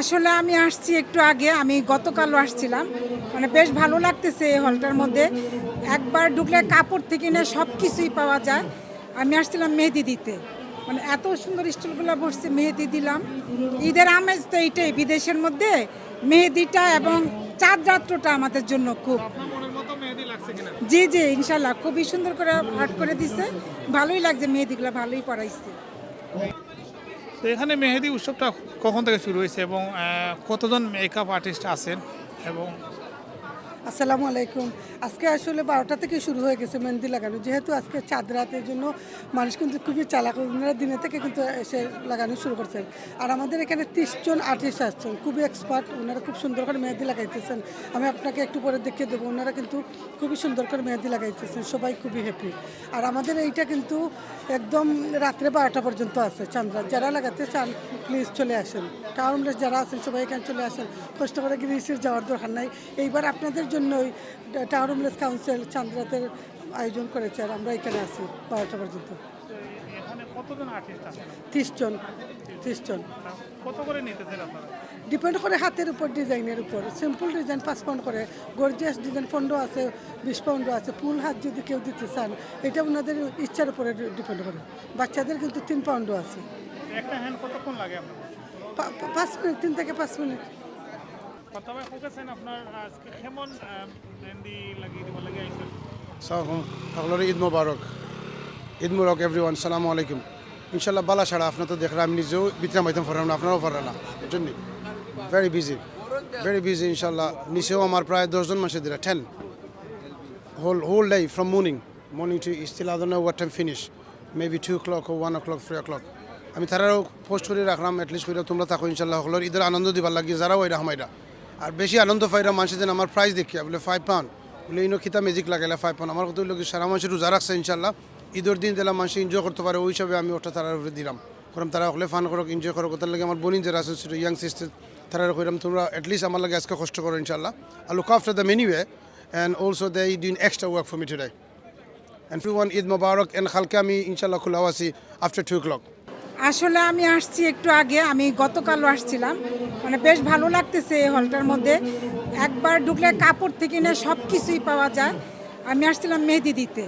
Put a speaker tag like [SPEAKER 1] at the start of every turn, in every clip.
[SPEAKER 1] আসলে আমি আসছি একটু আগে, আমি গতকালও আসছিলাম। মানে বেশ ভালো লাগতেছে এই হলটার মধ্যে। একবার ঢুকলে কাপড় থেকে নিয়ে সব কিছুই পাওয়া যায়। আমি আসছিলাম মেহেদি দিতে। মানে এত সুন্দর স্টলগুলো বসছে, মেহেদি দিলাম। ঈদের আমেজ তো এইটাই, বিদেশের মধ্যে মেহেদিটা এবং চাঁদ রাত্রটা আমাদের জন্য খুব। জি জি, ইনশাল্লাহ, খুবই সুন্দর করে আর্ট করে দিছে। ভালোই লাগছে, মেহেদিগুলো ভালোই পড়াইছে
[SPEAKER 2] তো এখানে মেহেদি উৎসবটা কখন থেকে শুরু হয়েছে এবং কতজন মেকআপ আর্টিস্ট আছেন এবং
[SPEAKER 3] আসসালামু আলাইকুম। আজকে আসলে বারোটা থেকে শুরু হয়ে গেছে মেহেন্দি লাগানো। যেহেতু আজকে চাঁদ রাতের জন্য মানুষ কিন্তু খুবই চালাক। ওনারা দিনে থেকে কিন্তু এসে লাগানো শুরু করছেন। আর আমাদের এখানে জন আর্টিস্ট আসছেন, খুবই এক্সপার্ট ওনারা খুব সুন্দর করে মেহেদি লাগাইতেছেন। আমি আপনাকে একটু পরে দেখিয়ে দেবো, ওনারা কিন্তু খুবই সুন্দর করে মেহেদি লাগাইতেছেন। সবাই খুবই হ্যাপি আর আমাদের এইটা কিন্তু একদম রাত্রে বারোটা পর্যন্ত আছে চান্দ্রা যারা লাগাতে চান প্লিজ চলে আসেন। টাউনলেস যারা আছেন, সবাই এখানে চলে আসেন। কষ্ট করে গিরিশের যাওয়ার দরকার নাই। এইবার আপনাদের জন্যই টাউনলেস কাউন্সিল চান্দ্রাতের আয়োজন করেছে আর আমরা এখানে আছি বারোটা পর্যন্ত।
[SPEAKER 2] এখানে কতজন
[SPEAKER 3] ত্রিশ জন ত্রিশ ডিপেন্ড করে হাতের উপর ডিজাইনের উপর। সিম্পল ডিজাইন পাঁচ পাউন্ড করে। গর্জিয়াস ডিজাইন পনেরো আছে বিশ পাউন্ডও আছে। ফুল হাত যদি কেউ দিতে চান এটা ওনাদের ইচ্ছার উপরে ডিপেন্ড করে। বাচ্চাদের কিন্তু তিন পাউন্ডও আছে। পাঁচ মিনিট তিন থেকে পাঁচ মিনিট।
[SPEAKER 4] ঈদ মোবারক। ঈদ মোবারক এভরিওয়ান সালামু আলাইকুম। ইনশাল্লাহ বালা ছাড়া আপনার তো দেখলাম, আমি নিজেও বিক্রাম আইতাম পারলাম না আপনারাও পারলেন না বুঝলেন ভেরি বিজি ভেরি বিজি ইনশাল্লাহ নিচেও আমার প্রায় দশজন মানুষের দিলা ten whole whole day from morning morning to still other no what time finish maybe two clock O one o'clock three o'clock আমি তারাও পোস্ট করে রাখলাম এটলিস্ট করে তোমরা থাকো ইনশাল্লাহ হলোর ঈদের আনন্দ দিবার লাগি, যারাও ওইরা হামাইরা আর বেশি আনন্দ পাইরা মানুষের যেন আমার প্রাইস দেখিয়া বলে ফাইভ পাউন্ড বলে, ইনো খিতা ম্যাজিক লাগাইলা ফাইভ পাউন্ড আমার কথা হইল কি, সারা মানুষের রোজা রাখছে ইনশাল্লাহ ঈদের দিন দিলাম মানুষ এনজয় করতে পারে, ওই হিসাবে আমি ওটা তারার উপরে দিলাম। কারণ তারা হলে ফান করো এনজয় করো তার লাগে আমার বোনিন যারা আছে ইয়াং সিস্টার তারা কইরাম তোমরা এটলিস্ট আমার লাগে আজকে কষ্ট করো ইনশাল্লাহ আর look after the many way and also they did extra work for me today and free one Eid Mubarak and খালকে আমি ইনশাল্লাহ খোলাও আছি আফটার টু ক্লক
[SPEAKER 1] আসলে আমি আসছি একটু আগে আমি গতকালও আসছিলাম। মানে বেশ ভালো লাগতেছে এই হলটার মধ্যে। একবার ঢুকলে কাপড় থেকে নিয়ে সব কিছুই পাওয়া যায়। আমি আসছিলাম মেহেদি দিতে।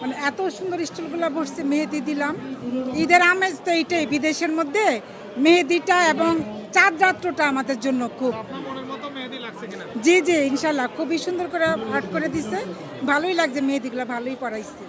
[SPEAKER 1] মানে এত সুন্দর স্টলগুলো বসছে মেহেদি দিলাম। ঈদের আমেজ তো এইটাই বিদেশের মধ্যে মেহেদিটা এবং চাঁদ রাত্রটা আমাদের জন্য খুব। জি জি ইনশাল্লাহ। খুবই সুন্দর করে আর্ট করে দিছে। ভালোই লাগছে মেহেদিগুলো ভালোই পড়াইছে